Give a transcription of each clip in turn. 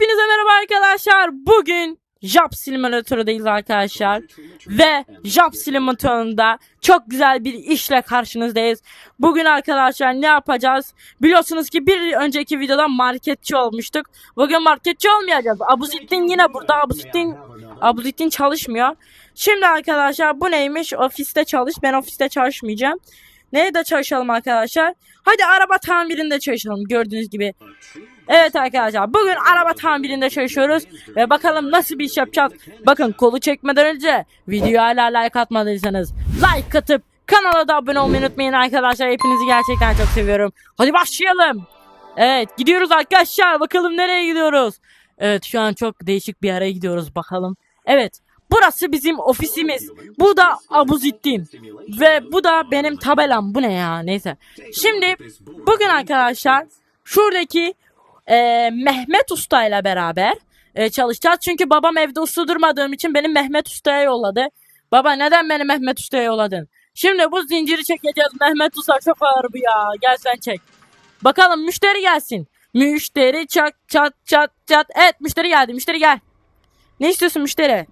Hepinize merhaba arkadaşlar. Bugün Job Simulator'dayız arkadaşlar. Ve Job Simulator'da çok güzel bir işle karşınızdayız. Bugün arkadaşlar ne yapacağız? Biliyorsunuz ki bir önceki videoda marketçi olmuştuk. Bugün marketçi olmayacağız. Abuzittin yine burada. Abuzittin, Abuzittin çalışmıyor. Şimdi arkadaşlar bu neymiş? Ofiste çalış. Ben ofiste çalışmayacağım. Nerede çalışalım arkadaşlar? Hadi araba tamirinde çalışalım gördüğünüz gibi. Evet arkadaşlar bugün araba tamirinde çalışıyoruz ve bakalım nasıl bir iş yapacağız. Bakın kolu çekmeden önce videoya hala like atmadıysanız like atıp kanala da abone olmayı unutmayın arkadaşlar. Hepinizi gerçekten çok seviyorum. Hadi başlayalım. Evet gidiyoruz arkadaşlar bakalım nereye gidiyoruz. Evet şu an çok değişik bir yere gidiyoruz bakalım. Evet burası bizim ofisimiz. Bu da Abuzittin. Ve bu da benim tabelam. Bu ne ya neyse. Şimdi bugün arkadaşlar şuradaki e, Mehmet Usta ile beraber e, çalışacağız. Çünkü babam evde usta durmadığım için beni Mehmet Usta'ya yolladı. Baba neden beni Mehmet Usta'ya yolladın? Şimdi bu zinciri çekeceğiz. Mehmet Usta çok ağır bu ya. Gel sen çek. Bakalım müşteri gelsin. Müşteri çat çat çat çat. Evet müşteri geldi. Müşteri gel. Ne istiyorsun müşteri?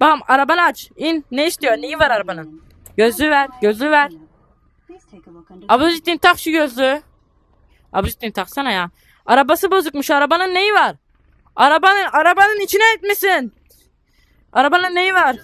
Babam arabanı aç. İn. Ne istiyor? Neyi var arabanın? Gözlüğü ver. Gözlüğü ver. Abuzittin tak şu gözlüğü. Abuzittin taksana ya. Arabası bozukmuş. Arabanın neyi var? Arabanın arabanın içine etmişsin. Arabanın neyi var?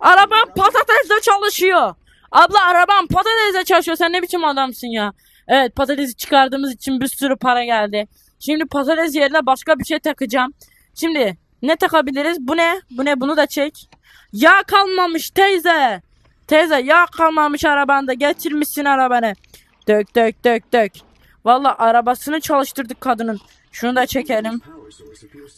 Araba patatesle çalışıyor. Abla araban patatesle çalışıyor. Sen ne biçim adamsın ya? Evet patatesi çıkardığımız için bir sürü para geldi. Şimdi patates yerine başka bir şey takacağım. Şimdi ne takabiliriz? Bu ne? Bu ne? Bunu da çek. Yağ kalmamış teyze. Teyze yağ kalmamış arabanda. Getirmişsin arabanı. Dök dök dök dök. Valla arabasını çalıştırdık kadının. Şunu da çekelim.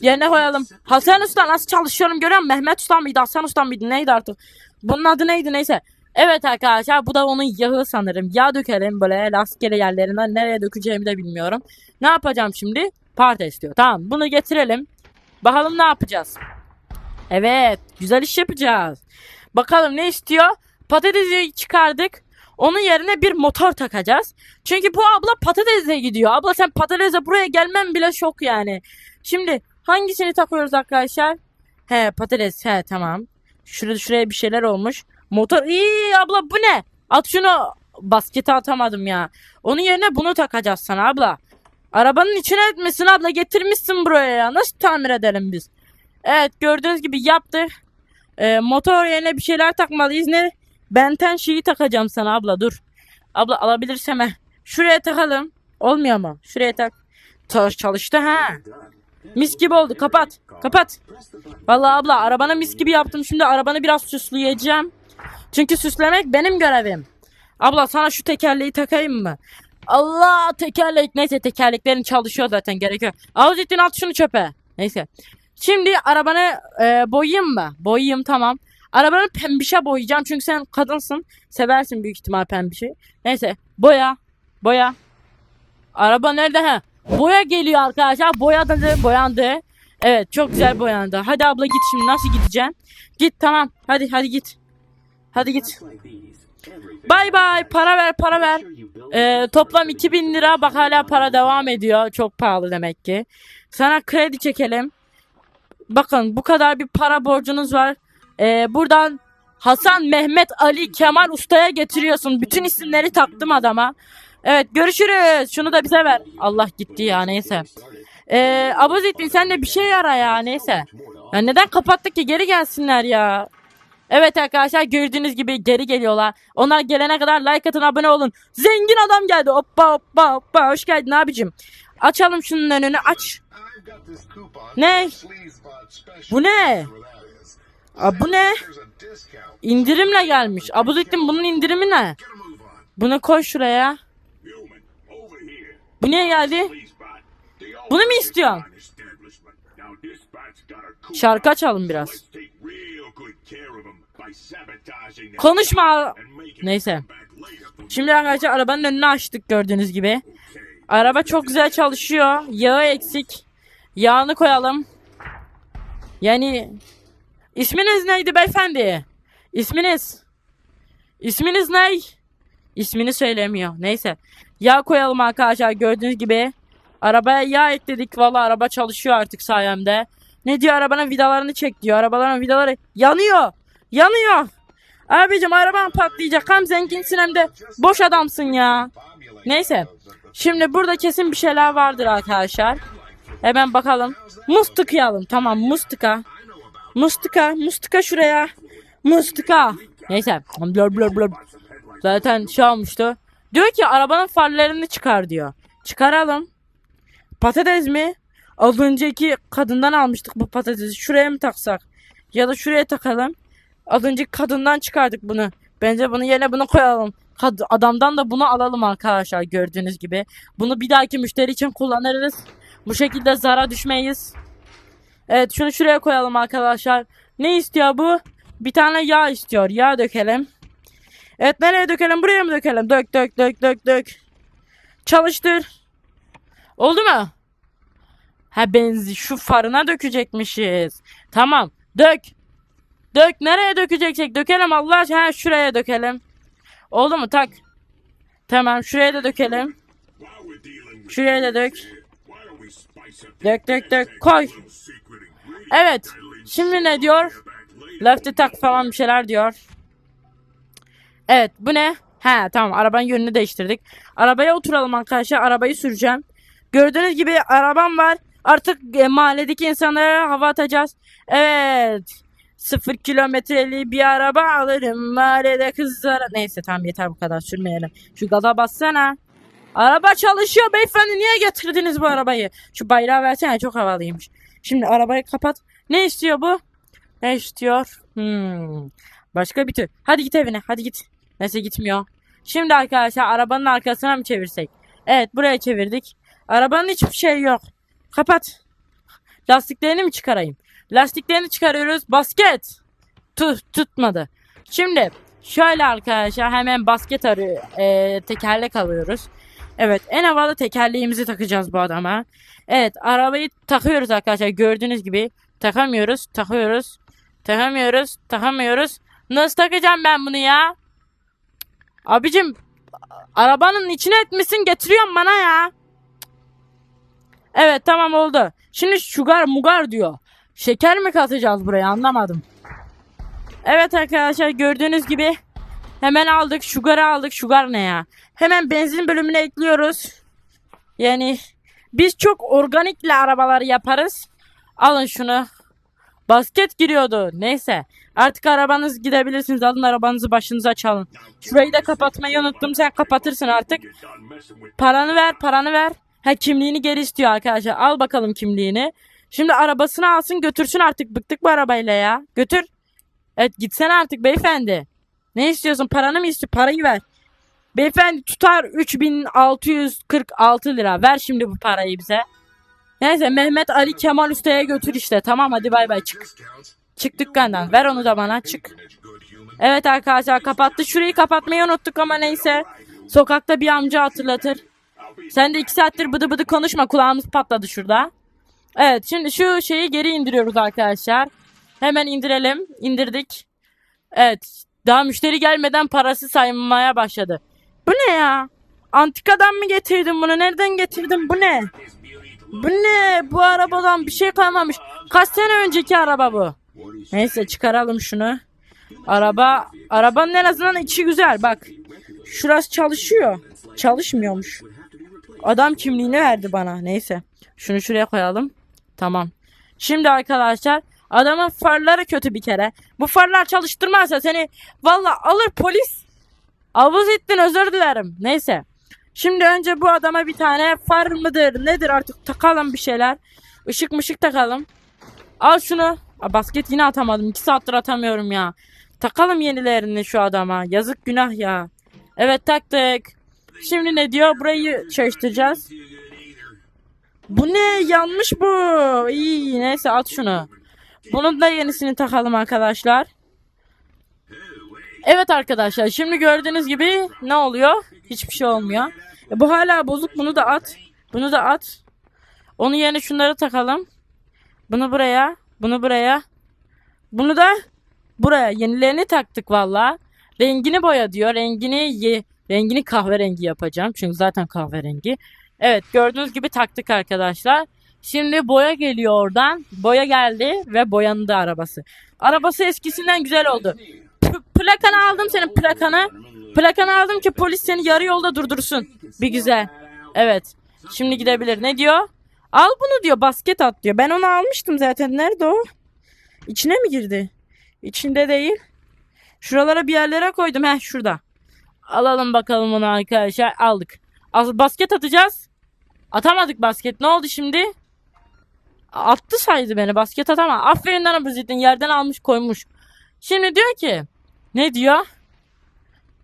Yerine koyalım. Hasan Usta nasıl çalışıyorum görüyor musun? Mehmet Usta mıydı? Hasan Usta mıydı? Neydi artık? Bunun adı neydi neyse. Evet arkadaşlar bu da onun yağı sanırım. Yağ dökelim böyle rastgele yerlerinden nereye dökeceğimi de bilmiyorum. Ne yapacağım şimdi? Parti istiyor. Tamam bunu getirelim. Bakalım ne yapacağız. Evet güzel iş yapacağız. Bakalım ne istiyor? Patatesi çıkardık. Onun yerine bir motor takacağız. Çünkü bu abla patatesle gidiyor. Abla sen patatesle buraya gelmen bile şok yani. Şimdi hangisini takıyoruz arkadaşlar? He patates he tamam. Şurada şuraya bir şeyler olmuş. Motor iyi abla bu ne? At şunu baskete atamadım ya. Onun yerine bunu takacağız sana abla. Arabanın içine etmesin abla getirmişsin buraya ya. Nasıl tamir edelim biz? Evet gördüğünüz gibi yaptık. Ee, motor yerine bir şeyler takmalıyız. Ne? Benten şeyi takacağım sana abla dur. Abla alabilirsem he. Şuraya takalım. Olmuyor mu? Şuraya tak. Ta- çalıştı ha. Mis gibi oldu. Kapat. Kapat. Vallahi abla arabanı mis gibi yaptım. Şimdi arabanı biraz süsleyeceğim. Çünkü süslemek benim görevim. Abla sana şu tekerleği takayım mı? Allah tekerlek. Neyse tekerleklerin çalışıyor zaten gerekiyor. Avzettin at şunu çöpe. Neyse. Şimdi arabanı e, boyayayım mı? Boyayayım tamam. Arabanı pembişe boyayacağım çünkü sen kadınsın. Seversin büyük ihtimal pembişi. Neyse boya. Boya. Araba nerede ha? Boya geliyor arkadaşlar. Boyadı, boyandı. Evet çok güzel boyandı. Hadi abla git şimdi nasıl gideceksin? Git tamam. Hadi hadi git. Hadi git. Bay bay para ver para ver. Ee, toplam 2000 lira bak hala para devam ediyor. Çok pahalı demek ki. Sana kredi çekelim. Bakın bu kadar bir para borcunuz var. Ee, buradan Hasan, Mehmet, Ali, Kemal Usta'ya getiriyorsun. Bütün isimleri taktım adama. Evet görüşürüz. Şunu da bize ver. Allah gitti ya neyse. Ee, Abuzittin sen de bir şey ara ya neyse. Ya neden kapattık ki geri gelsinler ya. Evet arkadaşlar gördüğünüz gibi geri geliyorlar. Onlar gelene kadar like atın abone olun. Zengin adam geldi. Hoppa hoppa hoppa. Hoş geldin abicim. Açalım şunun önünü aç. Ne? Bu ne? Aa, bu ne? İndirimle gelmiş. Abuzittin bunun indirimi ne? Bunu koy şuraya. Bu niye geldi? Bunu mu istiyorsun? Şarkı açalım biraz. Konuşma. Neyse. Şimdi arkadaşlar arabanın önünü açtık gördüğünüz gibi. Araba çok güzel çalışıyor. Yağı eksik. Yağını koyalım. Yani isminiz neydi beyefendi? İsminiz? İsminiz ne? İsmini söylemiyor. Neyse. Yağ koyalım arkadaşlar gördüğünüz gibi. Arabaya yağ ekledik. Valla araba çalışıyor artık sayemde. Ne diyor arabanın vidalarını çek diyor. Arabaların vidaları yanıyor. Yanıyor. Abicim araban patlayacak. Hem zenginsin hem de boş adamsın ya. Neyse. Şimdi burada kesin bir şeyler vardır arkadaşlar. Hemen bakalım. Muz tıkayalım. Tamam muz tıka. Muz tıka şuraya. Muz tıka. Neyse. Blur blur blur. Zaten şey olmuştu. Diyor ki arabanın farlarını çıkar diyor. Çıkaralım. Patates mi? Az önceki kadından almıştık bu patatesi. Şuraya mı taksak? Ya da şuraya takalım. Az önceki kadından çıkardık bunu. Bence bunu yerine bunu koyalım. Kad- adamdan da bunu alalım arkadaşlar gördüğünüz gibi. Bunu bir dahaki müşteri için kullanırız. Bu şekilde zara düşmeyiz. Evet şunu şuraya koyalım arkadaşlar. Ne istiyor bu? Bir tane yağ istiyor. Yağ dökelim. Evet nereye dökelim? Buraya mı dökelim? Dök dök dök dök dök. Çalıştır. Oldu mu? Ha benzin şu farına dökecekmişiz. Tamam. Dök. Dök. Nereye dökeceksek dökelim Allah aşkına. Şuraya dökelim. Oldu mu? Tak. Tamam. Şuraya da dökelim. Şuraya da dök. Dök dök dök. Koy. Evet. Şimdi ne diyor? Lefty tak falan bir şeyler diyor. Evet bu ne? He tamam arabanın yönünü değiştirdik. Arabaya oturalım arkadaşlar. Arabayı süreceğim. Gördüğünüz gibi arabam var. Artık e, mahalledeki insanlara hava atacağız. Evet. Sıfır kilometreli bir araba alırım. Mahallede kızlara. Neyse tamam yeter bu kadar sürmeyelim. Şu gaza bassana. Araba çalışıyor beyefendi. Niye getirdiniz bu arabayı? Şu bayrağı versene çok havalıymış. Şimdi arabayı kapat. Ne istiyor bu? Ne istiyor? Hmm. Başka bir tür. Hadi git evine. Hadi git. Neyse gitmiyor. Şimdi arkadaşlar arabanın arkasına mı çevirsek? Evet buraya çevirdik. Arabanın hiçbir şey yok. Kapat. Lastiklerini mi çıkarayım? Lastiklerini çıkarıyoruz. Basket. Tut, tutmadı. Şimdi şöyle arkadaşlar hemen basket arıyor. e, tekerlek alıyoruz. Evet en havalı tekerleğimizi takacağız bu adama. Evet arabayı takıyoruz arkadaşlar gördüğünüz gibi. Takamıyoruz. Takıyoruz. Takamıyoruz. Takamıyoruz. Nasıl takacağım ben bunu ya? Abicim arabanın içine etmişsin getiriyorsun bana ya. Evet tamam oldu. Şimdi sugar mugar diyor. Şeker mi katacağız buraya anlamadım. Evet arkadaşlar gördüğünüz gibi hemen aldık. Sugar'ı aldık. Sugar ne ya? Hemen benzin bölümüne ekliyoruz. Yani biz çok organikle arabaları yaparız. Alın şunu. Basket giriyordu. Neyse. Artık arabanız gidebilirsiniz. Alın arabanızı başınıza çalın. Şurayı da kapatmayı unuttum. Sen kapatırsın artık. Paranı ver, paranı ver. Ha kimliğini geri istiyor arkadaşlar. Al bakalım kimliğini. Şimdi arabasını alsın götürsün artık. Bıktık bu arabayla ya. Götür. Evet gitsene artık beyefendi. Ne istiyorsun? Paranı mı istiyor? Parayı ver. Beyefendi tutar 3646 lira. Ver şimdi bu parayı bize. Neyse Mehmet Ali Kemal Usta'ya götür işte. Tamam hadi bay bay çık. Çık dükkandan. Ver onu da bana çık. Evet arkadaşlar kapattı. Şurayı kapatmayı unuttuk ama neyse. Sokakta bir amca hatırlatır. Sen de iki saattir bıdı bıdı konuşma. Kulağımız patladı şurada. Evet şimdi şu şeyi geri indiriyoruz arkadaşlar. Hemen indirelim. İndirdik. Evet. Daha müşteri gelmeden parası saymaya başladı. Bu ne ya? Antikadan mı getirdin bunu? Nereden getirdin? Bu ne? Bu ne? Bu arabadan bir şey kalmamış. Kaç sene önceki araba bu? Neyse çıkaralım şunu. Araba, arabanın en azından içi güzel bak. Şurası çalışıyor. Çalışmıyormuş. Adam kimliğini verdi bana. Neyse. Şunu şuraya koyalım. Tamam. Şimdi arkadaşlar adamın farları kötü bir kere. Bu farlar çalıştırmazsa seni valla alır polis. Avuz ettin özür dilerim. Neyse. Şimdi önce bu adama bir tane far mıdır nedir artık takalım bir şeyler. Işık mışık takalım. Al şunu. Aa, basket yine atamadım. 2 saattir atamıyorum ya. Takalım yenilerini şu adama. Yazık günah ya. Evet taktık. Şimdi ne diyor? Burayı çalıştıracağız. Bu ne? Yanmış bu. İyi neyse at şunu. Bunun da yenisini takalım arkadaşlar. Evet arkadaşlar şimdi gördüğünüz gibi ne oluyor? Hiçbir şey olmuyor. E, bu hala bozuk bunu da at. Bunu da at. Onun yerine şunları takalım. Bunu buraya. Bunu buraya. Bunu da buraya. Yenilerini taktık valla. Rengini boya diyor. Rengini ye, rengini kahverengi yapacağım. Çünkü zaten kahverengi. Evet gördüğünüz gibi taktık arkadaşlar. Şimdi boya geliyor oradan. Boya geldi ve boyandı arabası. Arabası eskisinden güzel oldu. Plakanı aldım senin plakanı. Plakanı aldım ki polis seni yarı yolda durdursun. Bir güzel. Evet. Şimdi gidebilir. Ne diyor? Al bunu diyor basket at diyor. Ben onu almıştım zaten. Nerede o? İçine mi girdi? İçinde değil. Şuralara bir yerlere koydum. Heh şurada. Alalım bakalım onu arkadaşlar. Aldık. Az basket atacağız. Atamadık basket. Ne oldu şimdi? Attı saydı beni. Basket atama. Aferin lan Abuzettin. Yerden almış koymuş. Şimdi diyor ki. Ne diyor?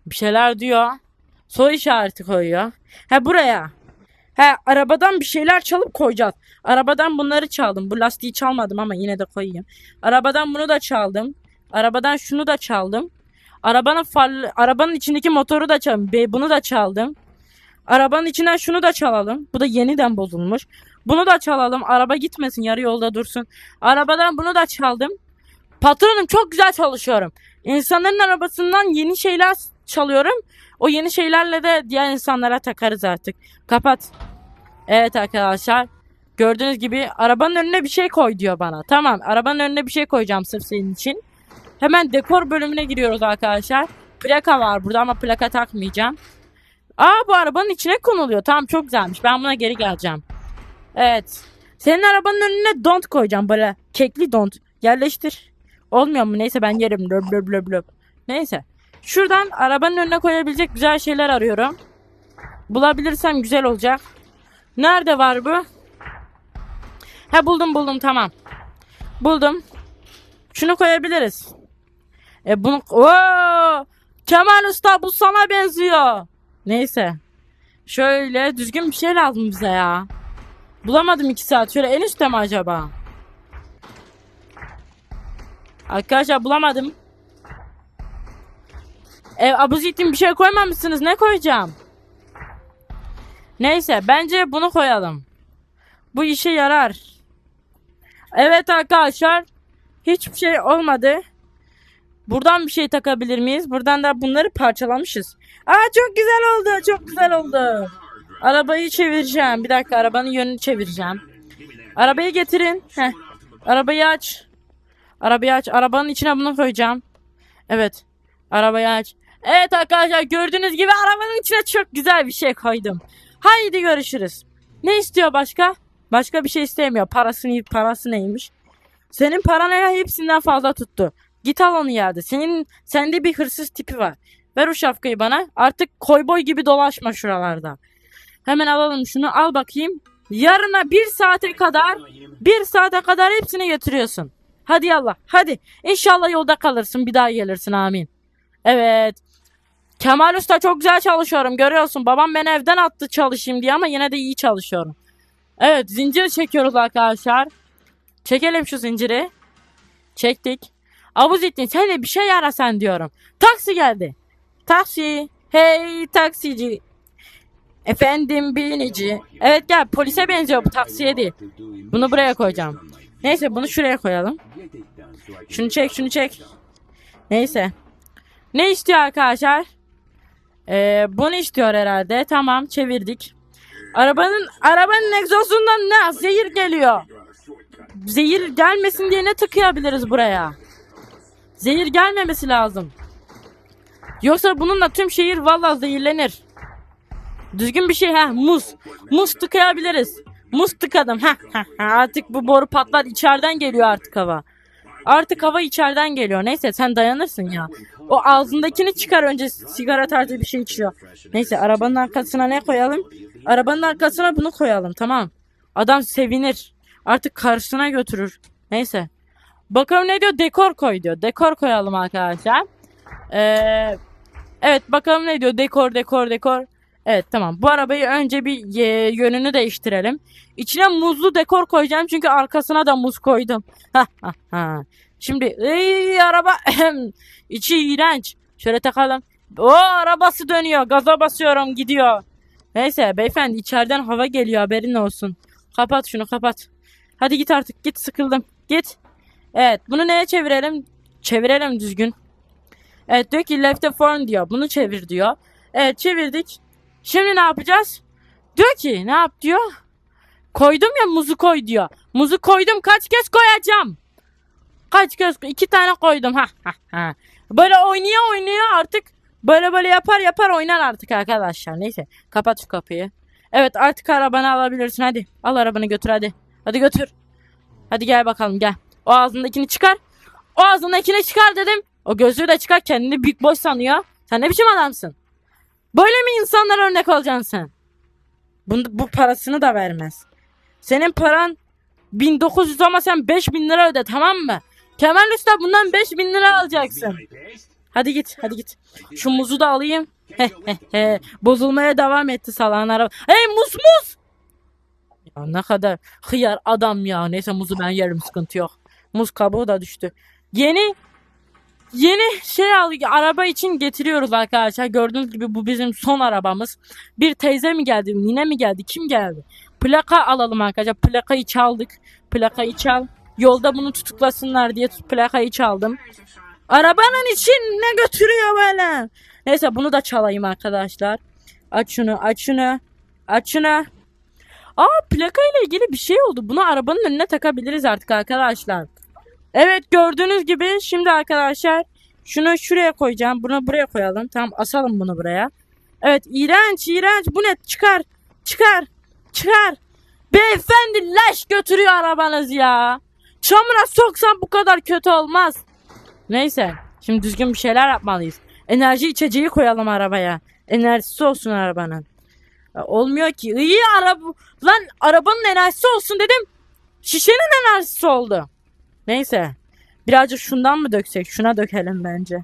Bir şeyler diyor. Soru işareti koyuyor. Ha buraya. He arabadan bir şeyler çalıp koyacağız. Arabadan bunları çaldım. Bu lastiği çalmadım ama yine de koyayım. Arabadan bunu da çaldım. Arabadan şunu da çaldım. Arabanın far, arabanın içindeki motoru da çaldım. Bunu da çaldım. Arabanın içinden şunu da çalalım. Bu da yeniden bozulmuş. Bunu da çalalım. Araba gitmesin yarı yolda dursun. Arabadan bunu da çaldım. Patronum çok güzel çalışıyorum. İnsanların arabasından yeni şeyler çalıyorum. O yeni şeylerle de diğer insanlara takarız artık. Kapat. Evet arkadaşlar. Gördüğünüz gibi arabanın önüne bir şey koy diyor bana. Tamam arabanın önüne bir şey koyacağım sırf senin için. Hemen dekor bölümüne giriyoruz arkadaşlar. Plaka var burada ama plaka takmayacağım. Aa bu arabanın içine konuluyor. Tamam çok güzelmiş. Ben buna geri geleceğim. Evet. Senin arabanın önüne don't koyacağım böyle kekli don't. Yerleştir. Olmuyor mu? Neyse ben yerim. Löb löb löb löb. Neyse. Şuradan arabanın önüne koyabilecek güzel şeyler arıyorum. Bulabilirsem güzel olacak. Nerede var bu? Ha buldum buldum tamam. Buldum. Şunu koyabiliriz. E bunu... Oo! Kemal Usta bu sana benziyor. Neyse. Şöyle düzgün bir şey lazım bize ya. Bulamadım iki saat. Şöyle en üstte mi acaba? Arkadaşlar bulamadım. E, abuzitin bir şey koymamışsınız. Ne koyacağım? Neyse bence bunu koyalım. Bu işe yarar. Evet arkadaşlar. Hiçbir şey olmadı. Buradan bir şey takabilir miyiz? Buradan da bunları parçalamışız. Aa çok güzel oldu. Çok güzel oldu. Arabayı çevireceğim. Bir dakika arabanın yönünü çevireceğim. Arabayı getirin. Heh. Arabayı aç. Arabayı aç. Arabanın içine bunu koyacağım. Evet. Arabayı aç. Evet arkadaşlar gördüğünüz gibi arabanın içine çok güzel bir şey koydum. Haydi görüşürüz. Ne istiyor başka? Başka bir şey istemiyor. Parasını parası neymiş? Senin paran hepsinden fazla tuttu. Git al onu yerde. Senin sende bir hırsız tipi var. Ver o şapkayı bana. Artık koyboy gibi dolaşma şuralarda. Hemen alalım şunu. Al bakayım. Yarına bir saate kadar bir saate kadar hepsini getiriyorsun. Hadi yallah. Hadi. İnşallah yolda kalırsın. Bir daha gelirsin. Amin. Evet. Kemal Usta çok güzel çalışıyorum. Görüyorsun. Babam beni evden attı çalışayım diye ama yine de iyi çalışıyorum. Evet. Zincir çekiyoruz arkadaşlar. Çekelim şu zinciri. Çektik. Abuzettin sen de bir şey arasan diyorum. Taksi geldi. Taksi. Hey taksici. Efendim binici. Evet gel polise benziyor bu taksiye değil. Bunu buraya koyacağım. Neyse bunu şuraya koyalım. Şunu çek şunu çek. Neyse. Ne istiyor arkadaşlar? Ee, bunu istiyor herhalde. Tamam çevirdik. Arabanın arabanın egzozundan ne? Zehir geliyor. Zehir gelmesin diye ne tıkayabiliriz buraya? Zehir gelmemesi lazım. Yoksa bununla tüm şehir vallahi zehirlenir. Düzgün bir şey ha muz. Muz tıkayabiliriz. Muz tıkadım. Ha artık bu boru patlar içeriden geliyor artık hava. Artık hava içeriden geliyor. Neyse sen dayanırsın ya. O ağzındakini çıkar önce sigara tarzı bir şey içiyor. Neyse arabanın arkasına ne koyalım? Arabanın arkasına bunu koyalım tamam. Adam sevinir. Artık karşısına götürür. Neyse. Bakalım ne diyor? Dekor koy diyor. Dekor koyalım arkadaşlar. Ee, evet bakalım ne diyor? Dekor dekor dekor. Evet tamam. Bu arabayı önce bir e, yönünü değiştirelim. İçine muzlu dekor koyacağım çünkü arkasına da muz koydum. Şimdi ey araba içi iğrenç. Şöyle takalım. O arabası dönüyor. Gaza basıyorum gidiyor. Neyse beyefendi içeriden hava geliyor haberin olsun. Kapat şunu kapat. Hadi git artık git sıkıldım. Git. Evet bunu neye çevirelim? Çevirelim düzgün. Evet diyor ki left form diyor. Bunu çevir diyor. Evet çevirdik. Şimdi ne yapacağız? Diyor ki ne yap diyor. Koydum ya muzu koy diyor. Muzu koydum kaç kez koyacağım. Kaç kez iki tane koydum ha. Böyle oynuyor oynuyor artık böyle böyle yapar yapar oynar artık arkadaşlar. Neyse kapat şu kapıyı. Evet artık arabanı alabilirsin hadi. Al arabanı götür hadi. Hadi götür. Hadi gel bakalım gel. O ağzındakini çıkar. O ağzındakini çıkar dedim. O gözlüğü de çıkar kendini büyük boy sanıyor. Sen ne biçim adamsın? Böyle mi insanlara örnek olacaksın sen? Bu, bu parasını da vermez. Senin paran 1900 ama sen 5000 lira öde tamam mı? Kemal Usta bundan 5000 lira alacaksın. Hadi git hadi git. Şu muzu da alayım. Bozulmaya devam etti salağın araba. Hey muz muz. Ya ne kadar hıyar adam ya. Neyse muzu ben yerim sıkıntı yok. Muz kabuğu da düştü. Yeni yeni şey al araba için getiriyoruz arkadaşlar. Gördüğünüz gibi bu bizim son arabamız. Bir teyze mi geldi, nine mi geldi, kim geldi? Plaka alalım arkadaşlar. Plakayı çaldık. Plakayı çal. Yolda bunu tutuklasınlar diye plakayı çaldım. Arabanın için ne götürüyor böyle? Neyse bunu da çalayım arkadaşlar. Aç şunu, aç şunu. Aç şunu. Aa plaka ile ilgili bir şey oldu. Bunu arabanın önüne takabiliriz artık arkadaşlar. Evet gördüğünüz gibi şimdi arkadaşlar şunu şuraya koyacağım. Bunu buraya koyalım. Tamam asalım bunu buraya. Evet iğrenç iğrenç. Bu ne? Çıkar. Çıkar. Çıkar. Beyefendi leş götürüyor arabanız ya. Çamura soksan bu kadar kötü olmaz. Neyse. Şimdi düzgün bir şeyler yapmalıyız. Enerji içeceği koyalım arabaya. Enerjisi olsun arabanın. Olmuyor ki. İyi araba. Lan arabanın enerjisi olsun dedim. Şişenin enerjisi oldu. Neyse. Birazcık şundan mı döksek? Şuna dökelim bence.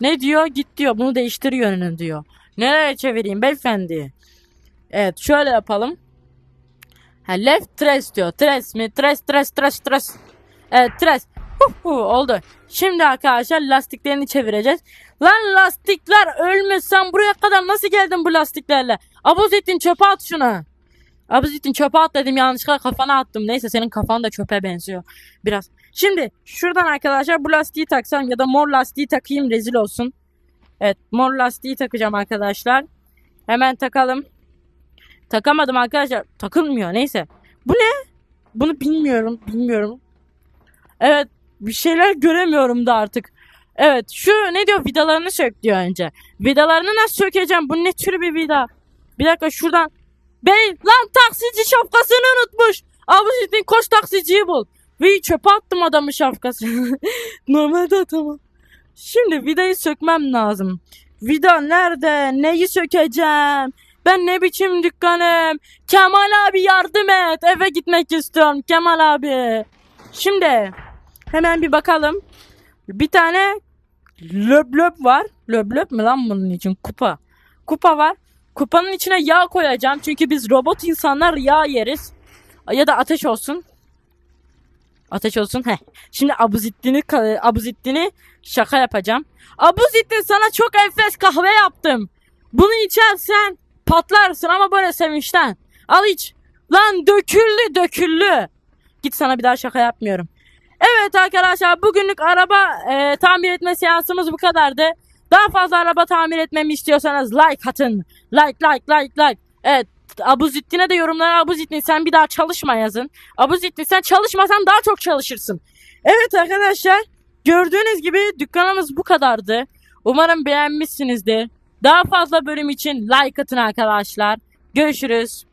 Ne diyor? Git diyor. Bunu değiştir yönünü diyor. Nereye çevireyim beyefendi? Evet şöyle yapalım. Ha, left tres diyor. Tres mi? Tres tres tres tres. Evet tres. Huh, huh, oldu. Şimdi arkadaşlar lastiklerini çevireceğiz. Lan lastikler ölmüş. Sen buraya kadar nasıl geldin bu lastiklerle? Abuzettin çöpe at şunu. Abuzettin çöpe at dedim yanlışlıkla kafana attım. Neyse senin kafan da çöpe benziyor. Biraz. Şimdi şuradan arkadaşlar bu lastiği taksam ya da mor lastiği takayım rezil olsun. Evet mor lastiği takacağım arkadaşlar. Hemen takalım. Takamadım arkadaşlar. Takılmıyor neyse. Bu ne? Bunu bilmiyorum. Bilmiyorum. Evet bir şeyler göremiyorum da artık. Evet şu ne diyor vidalarını sök diyor önce. Vidalarını nasıl sökeceğim? Bu ne tür bir vida? Bir dakika şuradan. Bey lan taksici şapkasını unutmuş. Abi koş taksiciyi bul. Ve çöpe attım adamın şapkasını. Normalde atamam. Şimdi vidayı sökmem lazım. Vida nerede? Neyi sökeceğim? Ben ne biçim dükkanım? Kemal abi yardım et. Eve gitmek istiyorum Kemal abi. Şimdi hemen bir bakalım. Bir tane löp löp var. Löp löp mü lan bunun için? Kupa. Kupa var. Kupanın içine yağ koyacağım. Çünkü biz robot insanlar yağ yeriz. Ya da ateş olsun. Ateş olsun. Heh. Şimdi Abuzettin'i Abuzettin'i şaka yapacağım. Abuzettin sana çok enfes kahve yaptım. Bunu içersen patlarsın ama böyle sevinçten. Al iç. Lan döküldü döküldü. Git sana bir daha şaka yapmıyorum. Evet arkadaşlar bugünlük araba e, tamir etme seansımız bu kadardı. Daha fazla araba tamir etmemi istiyorsanız like atın. Like like like like. Evet Abuzittin'e de yorumlara Abuzittin sen bir daha çalışma yazın. Abuzittin sen çalışmasan daha çok çalışırsın. Evet arkadaşlar gördüğünüz gibi dükkanımız bu kadardı. Umarım beğenmişsinizdir. Daha fazla bölüm için like atın arkadaşlar. Görüşürüz.